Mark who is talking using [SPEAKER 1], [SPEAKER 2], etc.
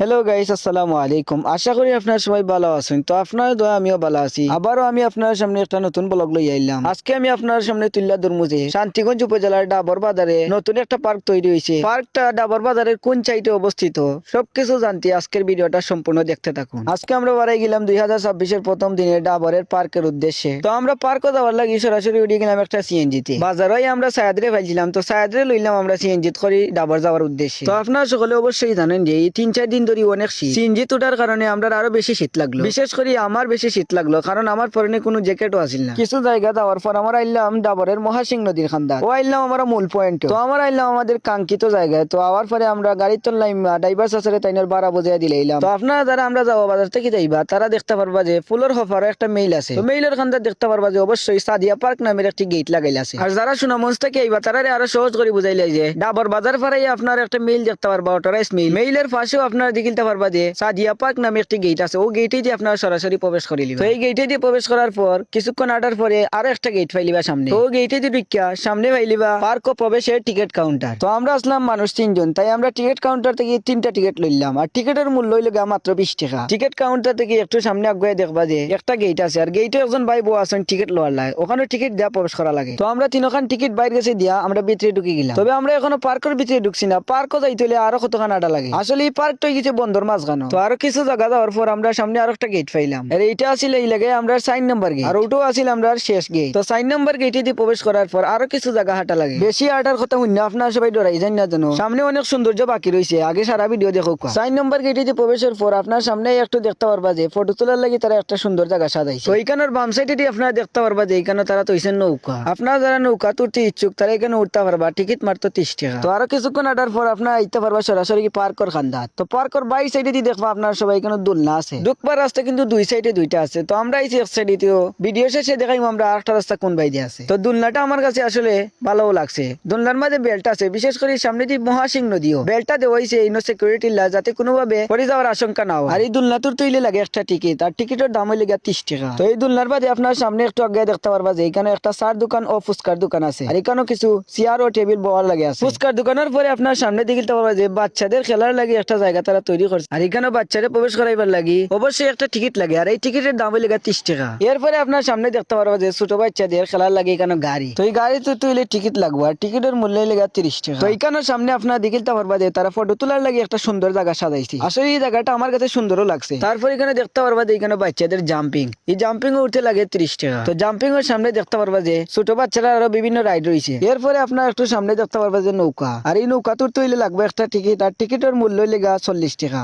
[SPEAKER 1] Hello guys আসসালামু আলাইকুম আশা করি আপনারা সবাই ভালো আছেন। তো আপনার দয়া, আমিও ভালো আছি। আবারও আমি আপনার সামনে একটা নতুন ব্লগ লই আইলাম। আজকে আমি আপনার সামনে তুল্লা দুর্মুজে শান্তিগঞ্জ উপজেলার ডাবর বাজারে নতুন একটা পার্ক তৈরি হয়েছে পার্কটা ডাবর বাজারের কোন সাইটে অবস্থিত, সবকিছু জানতে আজকের ভিডিওটা সম্পূর্ণ দেখতে থাকুন। আজকে আমরা বাড়াই গেলাম দুই হাজার ছাব্বিশের প্রথম দিনে ডাবরের পার্কের উদ্দেশ্যে। তো আমরা পার্কও যাওয়ার লাগি সরাসরি উঠে গেলাম একটা সিএনজিতে। বাজারে আমরা সায়াদরে ফেলছিলাম, তো সায়াদরে লইলাম আমরা সিএনজিত করি ডাবর যাওয়ার উদ্দেশ্যে। তো আপনারা সকলে অবশ্যই জানেন যে এই তিন চার দিন ধরে অনেক শীত। সিএনজি তোটার কারণে আমরা আরও বেশি শীত লাগল। বিশেষ করে আমার বেশি শীত লাগল কারণ আমার পরনে কোনো জ্যাকেটও আসিল না। কিছু জায়গা যাওয়ার পর আমরা আইলাম ডাবরের মহাসিং নদীর খান্দা ও আইলাম আমরা মূল পয়েন্ট তো আমরা আইলাম আমাদের কাঙ্ক্ষিত জায়গায় তো আওয়ার পরে আমরা গাড়ির তল্লাইম ড্রাইভার সাসারে তাইনের বাড়া বোঝাই দিলাইলাম তো আপনারা যারা আমরা যাব বাজার থেকে যাইবা তারা দেখতে পারবা যে ফুলের হফারও একটা মেইল আছে। তো মেইলের খান্দা দেখতে পারবা যে অবশ্যই সাদিয়া পার্ক নামের একটি গেট লাগাইল আছে। আর যারা সুনামঞ্চ থেকে আইবা তারা আরও সহজ করে বুঝাইলাই যে ডাবর বাজার ফারাই আপনার একটা মেইল দেখতে পারবা অটোরাইস মেইল মেইলের পাশেও আপনারা দেখিতে পারবা যে সাদিয়া পার্ক নামে একটি গেট আছে। ও গেটে দিয়ে আপনারা সরাসরি প্রবেশ করে তো এই গেটে দিয়ে প্রবেশ করার পর কিছুক্ষণ আটার পরে আরও একটা গেট ফাইলিবা সামনে। তো গেটে দিয়ে ঢুকিয়া সামনে ফাইলিবা পার্ক ও প্রবেশের টিকিট কাউন্টার তো আমরা আসলাম মানুষ তিনজন তাই আমরা টিকিট কাউন্টার থেকে তিনটা টিকিট লইলাম। আর টিকিটের মূল্য হইল গা মাত্র বিশ টাকা। টিকিট কাউন্টার থেকে একটু সামনে আগুয়ে দেখবা যে একটা গেট আছে। আর গেটে একজন ভাই বউ আছেন টিকিট লোয়ার লাগে ওখানে টিকিট দেওয়া প্রবেশ করা লাগে। তো আমরা তিনখান টিকিট বাইরে গেছে দিয়া আমরা ভিতরে ঢুকে গেলাম। তবে আমরা এখনও পার্কের ভিতরে ঢুকছি না। পার্কও যাইতে হলে আরও কতখান আটা লাগে। আসলে এই পার্কটা গেছে বন্দর মাঝখানো তো আরও কিছু জায়গা যাওয়ার পর আমরা সামনে আরও একটা গেট পাইলাম। আর এইটা আসলে এই লাগে আমরা সাইন নাম্বার গেট আর ওটাও আসলে আমরা শেষ গেট তো সাইন নাম্বার গেটে দিয়ে প্রবেশ করার পর আরও কিছু জায়গা হাঁটা লাগে। বেশি হাঁটার কথা শুনে আপনারা সবাই ডরাই যান না জানো সামনে অনেক সৌন্দর্য বাকি রয়েছে আগে সারা ভিডিও দেখো সাইন নাম্বার গেটে দিয়ে প্রবেশের পর আপনার সামনে একটু দেখতে পারবা যে ফটো তোলার লাগে তারা একটা সুন্দর জায়গা সাজাইছে। তো এইখানের বাম সাইডে দিয়ে আপনারা দেখতে পারবা যে এইখানে তারা তৈছেন নৌকা। আপনারা যারা নৌকা তুলতে ইচ্ছুক তারা এখানে উঠতে পারবা টিকিট মারতো তিরিশ টাকা। তো আরও কিছুক্ষণ হাঁটার পর আপনারা আইতে পারবা সরাসরি পার্কর খান্দাত। তো পার্কর বাই সাইডে দিয়ে দেখবা আপনার সবাই এখানে দোলনা আছে। ঢুকবার রাস্তা কিন্তু দুই সাইডে দুইটা আছে। তো আমরা আইছি এক সাইডে তো ভিডিও শেষে দেখাইম আমরা আরেকটা রাস্তা কোন বাই দিয়ে আছে। তো দোলনাটা আমার কাছে আসলে ভালো লাগছে। দোলনার মাঝে বেল্ট আছে, বিশেষ করে সামনে দিয়ে মহাসিং নদীও বেল্টটা দেওয়াইছে ইনো সিকিউরিটি যাতে কোনোভাবে পড়ে যাওয়ার আশঙ্কা না হয়। আর এই দোলনাতুর তৈলে লাগে একটা টিকিট আর টিকিটের দাম হইলে গিয়া তিরিশ টাকা। তো এই দোলনার বাদে আপনার সামনে একটু আগে দেখতে পারবা যে এখানে একটা সার দোকান ও ফুচকার দোকান আছে। আর এখানেও কিছু চেয়ার ও টেবিল বওয়ার লাগে আছে। ফুচকার দোকানের পরে আপনার সামনে দিকে দেখতে পারবা যে বাচ্চাদের খেলার লাগে একটা জায়গা, তারা তৈরি করছে। আর এখানে বাচ্চাদের প্রবেশ করাইবার লাগি। অবশ্যই একটা টিকিট লাগে, আর এই টিকিটের দাম হইলে তিরিশ টাকা। এরপরে আপনার সামনে দেখতে পারবা যে ছোট বাচ্চাদের খেলার লাগে এখানে গাড়ি। তো এই গাড়ি তো তুইলে টিকিট লাগবে, আর টিকিটের মূল্য হইলে গিয়া তিরিশ টাকা। তো এখানে সামনে আপনার দেখিতে পারবা যে তারা ফটো তোলার লাগে একটা সুন্দর জায়গা সাজাইছি। আসলে এই জায়গাটা আমার কাছে সুন্দরও লাগছে। তারপর এখানে দেখতে পারবা যে এখানে বাচ্চাদের জাম্পিং এই জাম্পিং উঠতে লাগে ত্রিশ টাকা। তো জাম্পিং এর সামনে দেখতে পারবা যে ছোট বাচ্চারা আরও বিভিন্ন রাইড রয়েছে এরপরে আপনার একটু সামনে দেখতে পারবা যে নৌকা। আর এই নৌকা তোর তৈলে লাগবে একটা টিকিট, আর টিকিটের মূল্য হইলে গা চল্লিশ টাকা